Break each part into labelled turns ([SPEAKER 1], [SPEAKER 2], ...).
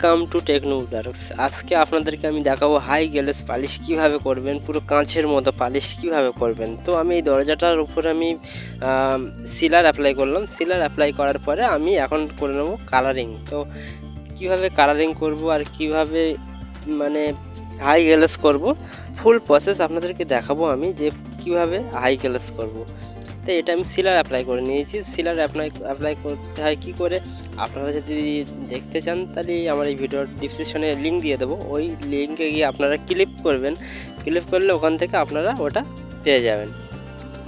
[SPEAKER 1] Welcome to techno উডার্কস আজকে আপনাদেরকে আমি দেখাবো হাই গ্যালেস পালিশ কীভাবে করবেন, পুরো কাঁচের মতো পালিশ কীভাবে করবেন। তো আমি এই দরজাটার উপর আমি সিলার অ্যাপ্লাই করলাম। সিলার অ্যাপ্লাই করার পরে আমি এখন করে নেব কালারিং তো কীভাবে কালারিং করব আর কীভাবে মানে হাই গ্যালেস করব ফুল প্রসেস আপনাদেরকে দেখাবো আমি যে কীভাবে হাই গ্যালেস করব। তো এটা আমি সিলার অ্যাপ্লাই করে নিয়েছি। সিলার অ্যাপ্লাই অ্যাপ্লাই করতে হয় কী করে? আপনারা যদি দেখতে চান, তাহলে আমার এই ভিডিওর ডিসক্রিপশনে লিঙ্ক দিয়ে দেবো। ওই লিঙ্কে গিয়ে আপনারা ক্লিপ করবেন। ক্লিপ করলে ওখান থেকে আপনারা ওটা পেয়ে যাবেন।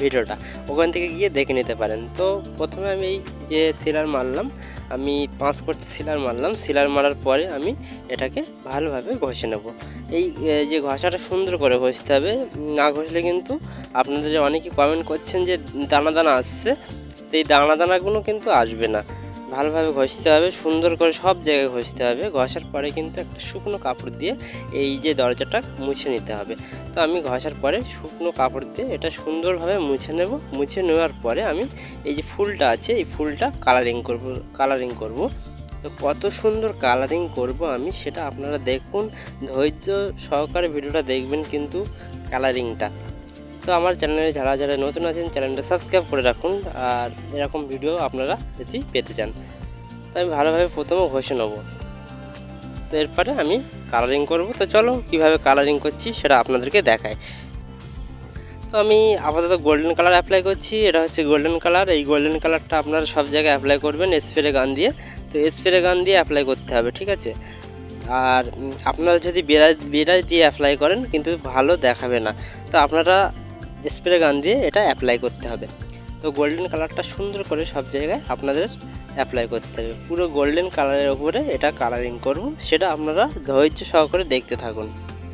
[SPEAKER 1] ভিডিওটা, ওখান থেকে গিয়ে দেখে নিতে পারেন। তো প্রথমে আমি এই যে সিলার মারলাম, আমি পাঁচ কোট সিলার মারলাম সিলার মারার পরে আমি এটাকে ভালোভাবে ঘষে নেব। এই যে ঘষাটা সুন্দর করে ঘষতে হবে, না ঘষলে কিন্তু আপনাদের অনেকে কমেন্ট করছেন যে দানা দানা আসছে এই দানা দানাগুলো কিন্তু আসবে না। ভালোভাবে ঘষতে হবে, সুন্দর করে সব জায়গায় ঘষতে হবে। ঘষার পরে কিন্তু একটা শুকনো কাপড় দিয়ে এই যে দরজাটা মুছে নিতে হবে। তো আমি ঘষার পরে শুকনো কাপড় দিয়ে এটা সুন্দরভাবে মুছে নেব। মুছে নেওয়ার পরে আমি এই যে ফুলটা আছে, এই ফুলটা কালারিং করব কালারিং করব। তো কত সুন্দর কালারিং করব আমি সেটা আপনারা দেখুন। ধৈর্য সহকারে ভিডিওটা দেখবেন কিন্তু কালারিংটা তো আমার চ্যানেলে যারা যারা নতুন আছেন, চ্যানেলটা সাবস্ক্রাইব করে রাখুন আর এরকম ভিডিও আপনারা যদি পেতে চান। তো আমি ভালোভাবে প্রথমে ঘষে নেব। তো এরপরে আমি কালারিং করব। তো চলো কীভাবে কালারিং করছি সেটা আপনাদেরকে দেখায় তো আমি আপাতত গোল্ডেন কালার অ্যাপ্লাই করছি। এটা হচ্ছে গোল্ডেন কালার এই গোল্ডেন কালারটা আপনারা সব জায়গায় অ্যাপ্লাই করবেন স্প্রে গান দিয়ে। তো স্প্রে গান দিয়ে অ্যাপ্লাই করতে হবে, ঠিক আছে? আর আপনারা যদি বেড়াই বেড়াই দিয়ে অ্যাপ্লাই করেন, কিন্তু ভালো দেখাবে না। তো আপনারা স্প্রে গান দিয়ে এটা অ্যাপ্লাই করতে হবে। তো গোল্ডেন কালারটা সুন্দর করে সব জায়গায় আপনাদের অ্যাপ্লাই করতে হবে। পুরো গোল্ডেন কালারের উপরে এটা কালারিং করব সেটা আপনারা ধৈর্য সহকারে দেখতে থাকুন।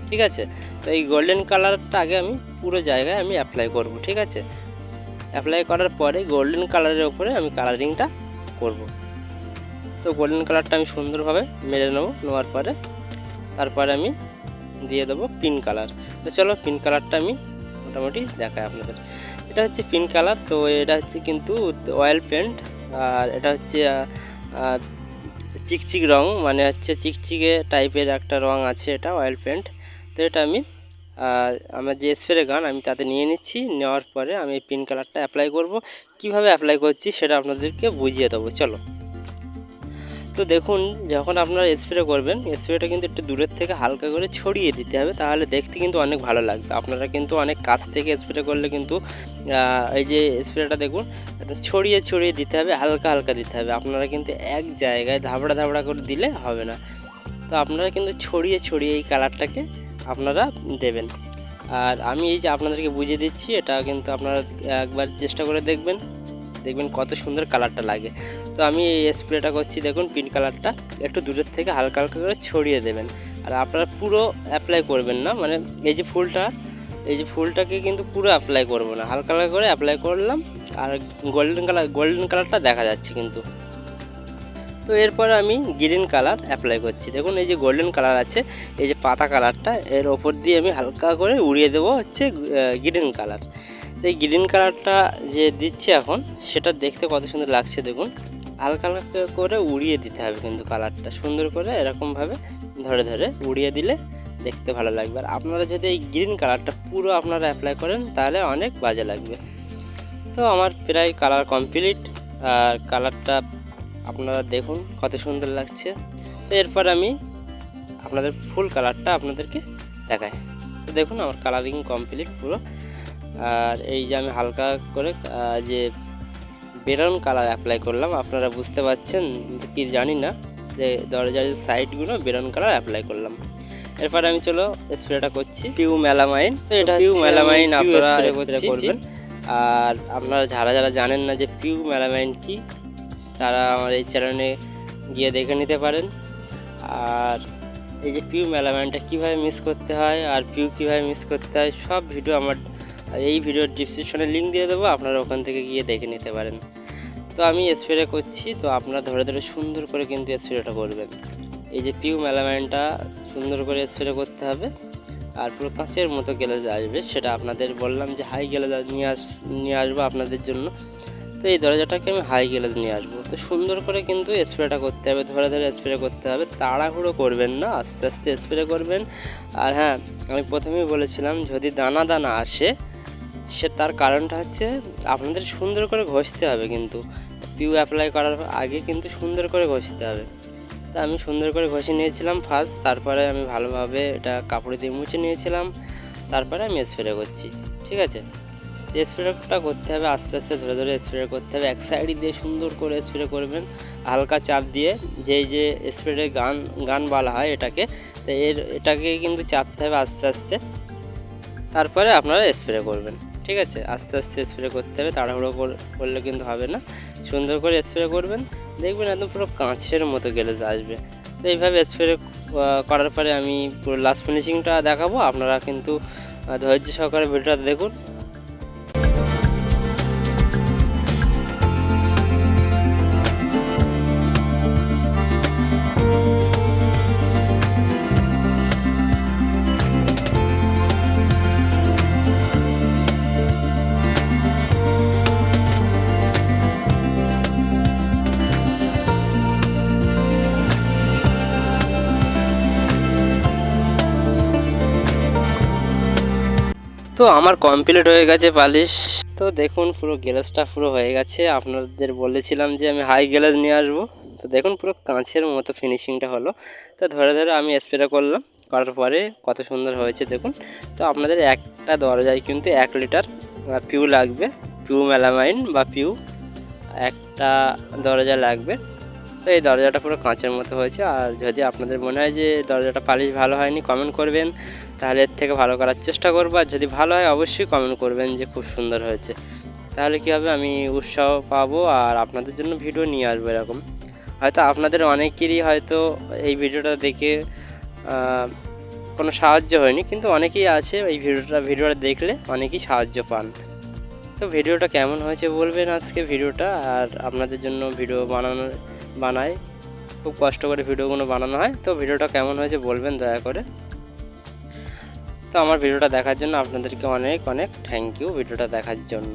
[SPEAKER 1] ঠিক আছে? তো এই গোল্ডেন কালারটা আগে আমি পুরো জায়গায় আমি অ্যাপ্লাই করব, ঠিক আছে? অ্যাপ্লাই করার পরে গোল্ডেন কালারের উপরে আমি কালারিংটা করব। তো গোল্ডেন কালারটা আমি সুন্দরভাবে মেরে নেব, নেওয়ার পরে তারপরে আমি দিয়ে দেবো পিঙ্ক কালার তো চলো পিঙ্ক কালারটা আমি মোটামুটি দেখায় আপনাদের। এটা হচ্ছে পিঙ্ক কালার, তো এটা হচ্ছে কিন্তু অয়েল পেন্ট আর এটা হচ্ছে চিকচিক রং মানে হচ্ছে চিকচিকে টাইপের একটা রং আছে এটা, অয়েল পেন্ট তো এটা আমি আমার যে স্প্রে গান আমি তাতে নিয়ে নিচ্ছি, নেওয়ার পরে আমি পিঙ্ক কালারটা অ্যাপ্লাই করব। কীভাবে অ্যাপ্লাই করছি সেটা আপনাদেরকে বুঝিয়ে দেবো, চলো। তো দেখুন, যখন আপনারা স্প্রে করবেন স্প্রেটা কিন্তু একটু দূরের থেকে হালকা করে ছড়িয়ে দিতে হবে, তাহলে দেখতে কিন্তু অনেক ভালো লাগবে। আপনারা কিন্তু অনেক কাছ থেকে স্প্রে করলে কিন্তু এই যে স্প্রেটা দেখুন, ছড়িয়ে ছড়িয়ে দিতে হবে, হালকা হালকা দিতে হবে। আপনারা কিন্তু এক জায়গায় ধাবড়া ধাবড়া করে দিলে হবে না। তো আপনারা কিন্তু ছড়িয়ে ছড়িয়ে এই কালারটাকে আপনারা দেবেন। আর আমি এই যে আপনাদেরকে বুঝিয়ে দিচ্ছি, এটা কিন্তু আপনারা একবার চেষ্টা করে দেখবেন। দেখবেন কত সুন্দর কালারটা লাগে। তো আমি এই স্প্রেটা করছি, দেখুন, পিঙ্ক কালারটা। একটু দূরের থেকে হালকা হালকা করে ছড়িয়ে দেবেন। আর আপনারা পুরো অ্যাপ্লাই করবেন না মানে এই যে ফুলটা, এই যে ফুলটাকে কিন্তু পুরো অ্যাপ্লাই করব না। হালকা হালকা করে অ্যাপ্লাই করলাম, আর গোল্ডেন কালার গোল্ডেন কালারটা দেখা যাচ্ছে কিন্তু। তো এরপর আমি গ্রিন কালার অ্যাপ্লাই করছি। দেখুন, এই যে গোল্ডেন কালার আছে, এই যে পাতা কালারটা, এর ওপর দিয়ে আমি হালকা করে উড়িয়ে দেবো হচ্ছে গ্রিন কালার তো এই গ্রিন কালারটা যে দিচ্ছি এখন, সেটা দেখতে কত সুন্দর লাগছে, দেখুন। হালকা হালকা করে উড়িয়ে দিতে হবে কিন্তু কালারটা সুন্দর করে এরকমভাবে ধরে ধরে উড়িয়ে দিলে দেখতে ভালো লাগবে। আর আপনারা যদি এই গ্রিন কালারটা পুরো আপনারা অ্যাপ্লাই করেন তাহলে অনেক বাজে লাগবে। তো আমার প্রায় কালার কমপ্লিট আর কালারটা আপনারা দেখুন কত সুন্দর লাগছে। তো এরপর আমি আপনাদের ফুল কালারটা আপনাদেরকে দেখাই। তো দেখুন আমার কালারিং কমপ্লিট পুরো। আর এই যে আমি হালকা করে যে বেরন কালার অ্যাপ্লাই করলাম। আপনারা বুঝতে পারছেন কি জানি না যে দরজার সাইডগুলো বেরন কালার অ্যাপ্লাই করলাম। এরপর আমি চলো স্প্রেটা করছি। পিউ মেলামাইন তো এটা পিউ মেলামাইন আপনারা করবেন। আর আপনারা যারা যারা জানেন না যে পিউ মেলামাইন কি তারা আমার এই চ্যানেলে গিয়ে দেখে নিতে পারেন। আর এই যে পিউ মেলামাইনটা কীভাবে মিস করতে হয় আর পিউ কীভাবে মিস করতে হয় সব ভিডিও আমার এই ভিডিওর ডিসক্রিপশনে লিঙ্ক দিয়ে দেবো, আপনারা ওখান থেকে গিয়ে দেখে নিতে পারেন। তো আমি স্প্রে করছি, তো আপনারা ধরে ধরে সুন্দর করে কিন্তু স্প্রেটা করবেন। এই যে পিউ মেলামাইনটা সুন্দর করে স্প্রে করতে হবে। আর পুরো কাঁচের মতো গ্যালেজ আসবে, সেটা আপনাদের বললাম যে হাই গ্যালেজ নিয়ে আস, নিয়ে আসব আপনাদের জন্য। তো এই দরজাটাকে আমি হাই গ্যালেজ নিয়ে আসব। তো সুন্দর করে কিন্তু স্প্রেটা করতে হবে, ধরে ধরে স্প্রে করতে হবে। তাড়াহুড়ো করবেন না, আস্তে আস্তে স্প্রে করবেন। আর হ্যাঁ আমি প্রথমেই বলেছিলাম, যদি দানা দানা আসে সে তার কারণটা হচ্ছে আপনাদের সুন্দর করে ঘষতে হবে কিন্তু। পিউ অ্যাপ্লাই করার আগে কিন্তু সুন্দর করে ঘষতে হবে। তা আমি সুন্দর করে ঘষে নিয়েছিলাম ফার্স্ট তারপরে আমি ভালোভাবে এটা কাপড় দিয়ে মুছে নিয়েছিলাম। তারপরে আমি স্প্রে করছি, ঠিক আছে? স্প্রেটা করতে হবে, আস্তে আস্তে ধরে ধরে স্প্রে করতে হবে। এক সাইড দিয়ে সুন্দর করে স্প্রে করবেন, হালকা চাপ দিয়ে। যেই যে স্প্রে গান গান বলা হয় এটাকে, তো এর, এটাকে কিন্তু চাপতে হবে আস্তে আস্তে। তারপরে আপনারা স্প্রে করবেন। ঠিক আছে? আস্তে আস্তে স্প্রে করতে হবে, তাড়াহুড়ো করলে কিন্তু হবে না। সুন্দর করে স্প্রে করবেন, দেখবেন একদম পুরো কাঁচের মতো গ্যালেজ আসবে। তো এইভাবে স্প্রে করার পরে আমি পুরো লাস্ট ফিনিশিংটা দেখাবো। আপনারা কিন্তু ধৈর্য সহকারে ভিডিওটা দেখুন। তো আমার কমপ্লিট হয়ে গেছে পালিশ। তো দেখুন পুরো গ্যালেজটা পুরো হয়ে গেছে। আপনাদের বলেছিলাম যে আমি হাই গ্যালেজ নিয়ে আসব। তো দেখুন পুরো কাঁচের মতো ফিনিশিংটা হলো। তো ধরে ধরে আমি স্প্রে করলাম। করার পরে কত সুন্দর হয়েছে দেখুন। তো আপনাদের একটা দরজায় কিন্তু এক লিটার পিউ লাগবে। পিউ মেলামাইন বা পিউ একটা দরজা লাগবে। তো এই দরজাটা পুরো কাঁচের মতো হয়েছে। আর যদি আপনাদের মনে হয় যে দরজাটা পালিশ ভালো হয়নি কমেন্ট করবেন। তাহলে এর থেকে ভালো করার চেষ্টা করব। আর যদি ভালো হয়, অবশ্যই কমেন্ট করবেন যে খুব সুন্দর হয়েছে। তাহলে কী হবে? আমি উৎসাহ পাবো আর আপনাদের জন্য ভিডিও নিয়ে আসব এরকম। হয়তো আপনাদের অনেকেরই হয়তো এই ভিডিওটা দেখে কোনো সাহায্য হয়নি। কিন্তু অনেকেই আছে এই ভিডিওটা ভিডিওটা দেখলে অনেকেই সাহায্য পান। তো ভিডিওটা কেমন হয়েছে বলবেন আজকে ভিডিওটা আর আপনাদের জন্য ভিডিও বানানো বানাই খুব কষ্ট করে ভিডিওগুলো বানানো হয়। তো ভিডিওটা কেমন হয়েছে বলবেন দয়া করে। তো আমার ভিডিওটা দেখার জন্য আপনাদেরকে অনেক অনেক থ্যাংক ইউ ভিডিওটা দেখার জন্য।